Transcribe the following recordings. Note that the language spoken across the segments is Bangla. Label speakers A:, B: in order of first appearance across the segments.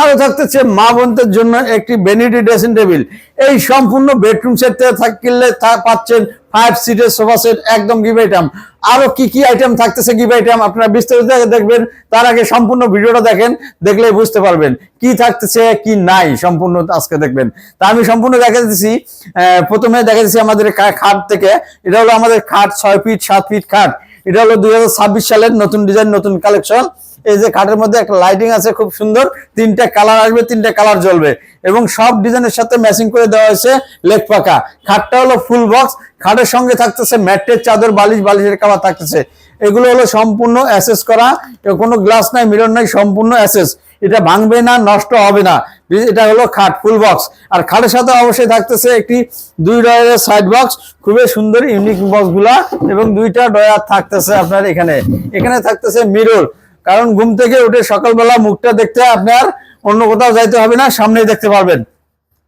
A: আরও থাকতেছে মা বোনদের জন্য একটি বেনিটি ড্রেসিং টেবিল এই সম্পূর্ণ বেডরুম সেট থাকলে পাচ্ছেন ফাইভ সিটের সোফা সেট একদম গিভ আইটেম আরও কি কি আইটেম থাকতেছে গিভ আইটেম আপনারা বিস্তারিত দেখবেন, তার আগে সম্পূর্ণ ভিডিওটা দেখেন দেখলে বুঝতে পারবেন কি থাকতেছে, কি নাই সম্পূর্ণ আজকে দেখবেন। তা আমি সম্পূর্ণ দেখা দিচ্ছি প্রথমে দেখা দিচ্ছি আমাদের খাট থেকে। এটা হলো আমাদের খাট, ছয় ফিট সাত ফিট খাট। এটা হলো দুই হাজার ছাব্বিশ সালের নতুন ডিজাইন নতুন কালেকশন এই যে খাটের মধ্যে একটা লাইটিং আছে, খুব সুন্দর। তিনটা কালার আসবে, তিনটা কালার জ্বলবে। এবং সব ডিজাইনের সাথে ম্যাচিং করে দেওয়া হয়েছে লেগ পাকা। খাটটা হলো ফুল বক্স খাটের সঙ্গে থাকতেছে ম্যাটের চাদর, বালিশ, বালিশের কাবার থাকতেছে। এগুলো হলো সম্পূর্ণ অ্যাসেস করা। কোনো গ্লাস নাই মিরর নাই, সম্পূর্ণ অ্যাসেস এটা ভাঙবে না, নষ্ট হবে না। এটা হলো খাট ফুল বক্স আর খাটের সাথে অবশ্যই থাকতেছে একটি দুই ডয়ারের সাইড বক্স খুবই সুন্দর ইউনিক বক্সগুলা। এবং দুইটা ডয়ার থাকতেছে আপনার এখানে। এখানে থাকতেছে মিরর কারণ ঘুম থেকে উঠে সকালবেলা মুখটা দেখতে আপনার অন্য কোথাও যাইতে হবে না, সামনেই দেখতে পারবেন।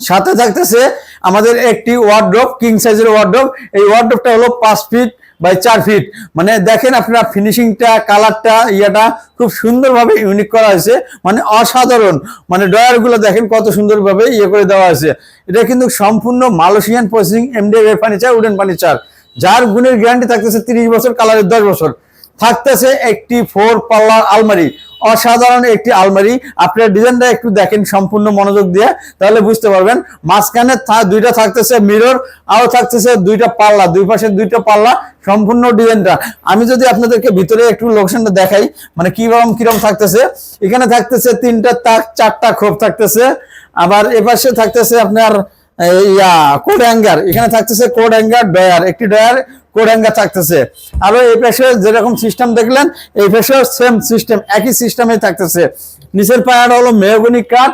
A: সাথে থাকতেছে আমাদের একটি ওয়ার্ড্রোপ কিং সাইজের ওয়ার্ড্রোপ এই ওয়ার্ড্রোপটা হলো পাঁচ ফিট বাই চার ফিট মানে দেখেন আপনার ফিনিশিংটা কালারটা ইয়েটা খুব সুন্দরভাবে ইউনিক করা হয়েছে। মানে অসাধারণ। মানে ডয়ারগুলো দেখেন কত সুন্দরভাবে ইয়ে করে দেওয়া হয়েছে। এটা কিন্তু সম্পূর্ণ Malaysian processing MDF furniture wooden furniture যার গুণের গ্যারান্টি থাকতেছে তিরিশ বছর কালারের দশ বছর। থাকতেছে একটি ফোর পাল্লার আলমারি। অসাধারণ একটি আলমারি। আপনার ডিজাইনটা একটু দেখেন, সম্পূর্ণ মনোযোগ দিয়ে, তাহলে বুঝতে পারবেন। মাঝখানে দুইটা থাকতেছে মিরর আরও থাকতেছে দুইটা পাল্লা, দুই পাশে দুইটা পাল্লা, সম্পূর্ণ ডিজাইনটা। আমি যদি আপনাদেরকে ভিতরে একটু লোকেশনটা দেখাই মানে কীরকম কীরকম থাকতেছে। এখানে থাকতেছে তিনটা তাক, চারটা খোপ থাকতেছে। আবার এপাশে থাকতেছে আপনার ইয়া কোড অ্যাঙ্গার এখানে থাকতেছে কোড অ্যাঙ্গার ডয়ার একটি ডয়ার কোড অ্যাঙ্গার থাকতেছে। আরও এই পাশে যেরকম সিস্টেম দেখলেন, এই পাশেও সেম সিস্টেম একই সিস্টেমে থাকতেছে। নিচের পায়াটা হলো মেহগনি কাঠ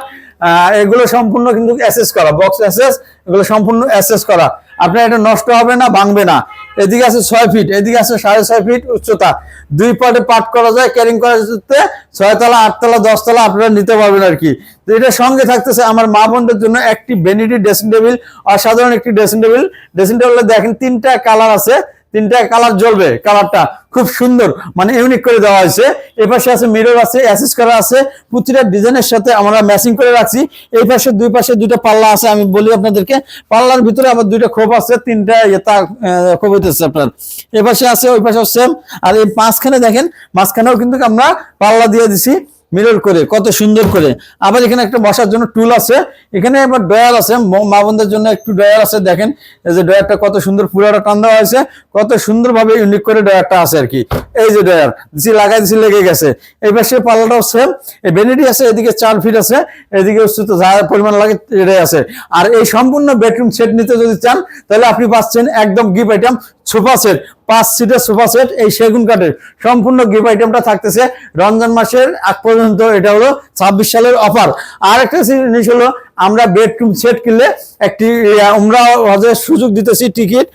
A: এগুলো সম্পূর্ণ কিন্তু অ্যাসেস করা বক্স অ্যাসেস এগুলো সম্পূর্ণ অ্যাসেস করা। আপনার এটা নষ্ট হবে না, ভাঙবে না। এদিকে আছে ছয় ফিট এদিকে আছে সাড়ে ছয় ফিট উচ্চতা। দুই পার্টে পাট করা যায় ক্যারিং করা যেতে ছয়তলা আটতলা দশতলা আপনারা নিতে পারবেন আর কি। তো এটার সঙ্গে থাকতেছে আমার মা বোনদের জন্য একটি বেনিডি ড্রেসিং টেবিল অসাধারণ একটি ড্রেসিং টেবিল ড্রেসিং টেবিলে দেখেন তিনটা কালার আছে। তিনটা কালার জ্বলবে কালারটা খুব সুন্দর মানে ইউনিক করে দেওয়া হয়েছে। এই পাশে আছে মিরর আছে অ্যাসেস করা আছে, প্রতিটা ডিজাইনের সাথে আমরা ম্যাচিং করে রাখছি। এই পাশে, দুই পাশে দুইটা পাল্লা আছে, আমি বলি আপনাদেরকে। পাল্লার ভিতরে আবার দুইটা খোপ আছে, তিনটা ইয়েতা খোপ হইতেছে আপনার। এই পাশে আছে, ওই পাশে সেম আর এই মাঝখানে দেখেন, মাঝখানেও কিন্তু আমরা পাল্লা দিয়ে দিছি। মিরর করে, কত সুন্দর করে। আবার এখানে একটা বসার জন্য টুল আছে। এখানে আবার ডয়ার আছে। ম- বোনদের জন্য একটু ডয়ার আছে। দেখেন, এই যে ডয়ারটা কত সুন্দর পুরোটা টান দেওয়া হয়েছে। কত সুন্দরভাবে ইউনিক করে ডয়ারটা আছে আর কি। এই যে ডয়ার দিছি, লাগাই দিছি, লেগে গেছে। এই পাশে পাল্লাটাও সেম এই বেনিটি আছে, এদিকে চার ফিট আছে। এদিকে উচ্চতা যা পরিমাণ লাগে, এটাই আছে। আর এই সম্পূর্ণ বেডরুম সেট নিতে যদি চান, তাহলে আপনি পাচ্ছেন একদম গিফট আইটেম সোফা সেট, পাঁচ সিটের সোফা সেট, এই সেগুন কাঠের সম্পূর্ণ গিফট আইটেমটা থাকতেছে রমজান মাসের আগ পর্যন্ত। এটা হলো ছাব্বিশ সালের অফার আর একটা জিনিস হলো, আমরা বেডরুম সেট কিনলে একটি আমরা হজের সুযোগ দিতেছি টিকিট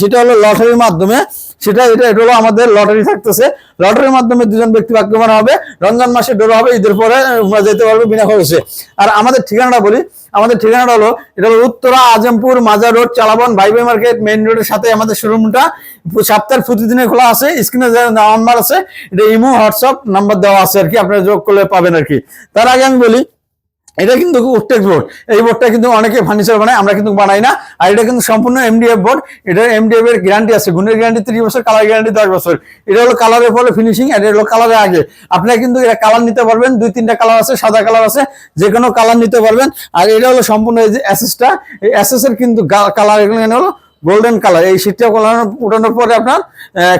A: সেটা হলো লটারির মাধ্যমে। সেটা, এটা এটা হলো আমাদের লটারি থাকতেছে। লটারির মাধ্যমে দুজন ব্যক্তি ভাগ্যবান হবে। রমজান মাসে ডোর হবে, ঈদের পরে আমরা যেতে পারবে বিনা খরচে। আর আমাদের ঠিকানাটা বলি, আমাদের ঠিকানাটা হলো, এটা হলো Uttara, Azampur, Mazar road, Chalaban Bhaibhai market, main রোডের সাথে আমাদের শোরুমটা। সপ্তাহের প্রতিদিনে খোলা আছে, স্ক্রিনে নাম্বার আছে, এটা ইমো, হোয়াটসঅ্যাপ নাম্বার দেওয়া আছে আর কি, আপনারা যোগ করলে পাবেন আর কি। তার আগে আমি বলি এটা কিন্তু উত্তেক বোর্ড। এই বোর্ডটা কিন্তু অনেকে ফার্নিচার বানায়, আমরা কিন্তু বানাই না। আর এটা কিন্তু সম্পূর্ণ এমডিএফ বোর্ড। এটা এমডিএফ এর গ্যারান্টি আছে। গুণের গ্যারান্টি ত্রিশ বছর কালার গ্যারান্টি দশ বছর। এটা হলো কালারের পরে ফিনিশিং এটা হলো কালারের আগে। আপনারা কিন্তু এটা কালার নিতে পারবেন। দুই, তিনটা কালার আছে, সাদা কালার আছে যে কোনো কালার নিতে পারবেন। আর এটা হলো সম্পূর্ণ এই যে অ্যাসেসটা এই অ্যাসেসের কিন্তু কালার এখানে হলো গোল্ডেন কালার এই শীতটা উঠানোর উঠানোর পরে আপনার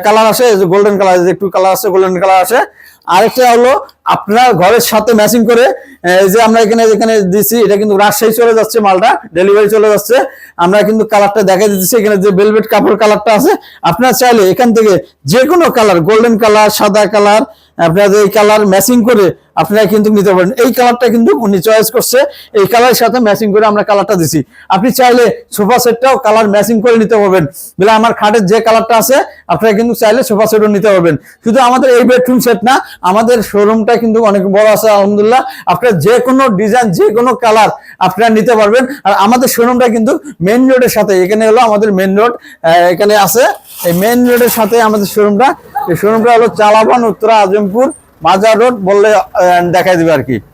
A: কালার আসে গোল্ডেন কালার একটু কালার আছে গোল্ডেন কালার আসে। আরেকটা হলো, আপনার ঘরের সাথে ম্যাচিং করে এই যে আমরা এখানে, যেখানে দিছি, এটা কিন্তু রাজশাহী চলে যাচ্ছে মালটা ডেলিভারি চলে যাচ্ছে। আমরা কিন্তু কালারটা দেখা দিচ্ছি এখানে যে বেলভেট কাপড় কালারটা আছে, আপনার চাইলে এখান থেকে যে কোনো কালার গোল্ডেন কালার সাদা কালার আপনাদের এই কালার ম্যাচিং করে আপনারা কিন্তু নিতে পারেন। এই কালারটা কিন্তু উনি চয়েস করছে। এই কালারের সাথে ম্যাচিং করে আমরা কালারটা দিছি। আপনি চাইলে সোফা সেটটাও কালার ম্যাচিং করে নিতে পারবেন। বলে আমার খাটের যে কালারটা আছে, আপনারা কিন্তু চাইলে সোফা সেটও নিতে পারবেন। শুধু আমাদের এই বেডরুম সেট না, আমাদের শোরুমটা কিন্তু অনেক বড় আছে, আলহামদুলিল্লাহ। আপনারা যে কোনো ডিজাইন যে কোনো কালার আপনারা নিতে পারবেন। আর আমাদের শোরুমটা কিন্তু মেন রোডের সাথে, এখানে হলো আমাদের মেইন রোড এখানে আছে। এই মেইন রোডের সাথে আমাদের শোরুমটা এই শোরুমটা হলো চালাবান উত্তরা আজমপুর মাজার রোড বললে দেখাই দেবে আর কি।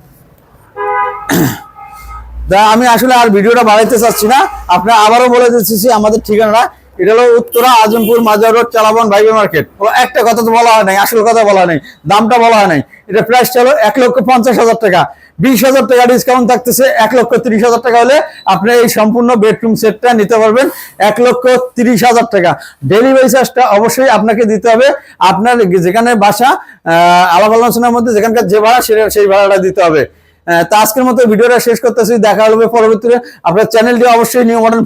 A: তা আমি আসলে আর ভিডিওটা বাড়াইতে চাচ্ছি না। আপনার আবারও বলে দিচ্ছি আমাদের ঠিকানা এটা হলো উত্তরা আজমপুর মাজার রোড চালাবন ভাইবে মার্কেট। একটা কথা তো বলা হয় নাই, আসল কথা বলা নাই, দামটা বলা হয় নাই। এটা প্রাইস হলো এক লক্ষ পঞ্চাশ হাজার টাকা। বিশ হাজার টাকা ডিসকাউন্ট থাকতেছে, এক লক্ষ তিরিশ হাজার টাকা হলে আপনি এই সম্পূর্ণ বেডরুম সেটটা নিতে পারবেন, এক লক্ষ তিরিশ হাজার টাকা। ডেলিভারি চার্জটা অবশ্যই আপনাকে দিতে হবে। আপনার যেখানে বাসা আলাপ আলোচনার মধ্যে যেখানকার যে ভাড়া, সেটা সেই ভাড়াটা দিতে হবে। তা আজকের মতো ভিডিওটা শেষ করতেছি। দেখা হবে পরবর্তীতে। আপনার চ্যানেলটি অবশ্যই নিউ মডার্ন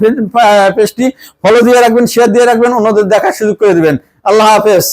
A: পেজটি ফলো দিয়ে রাখবেন শেয়ার দিয়ে রাখবেন, অন্যদের দেখার সুযোগ করে দিবেন। আল্লাহ হাফেজ।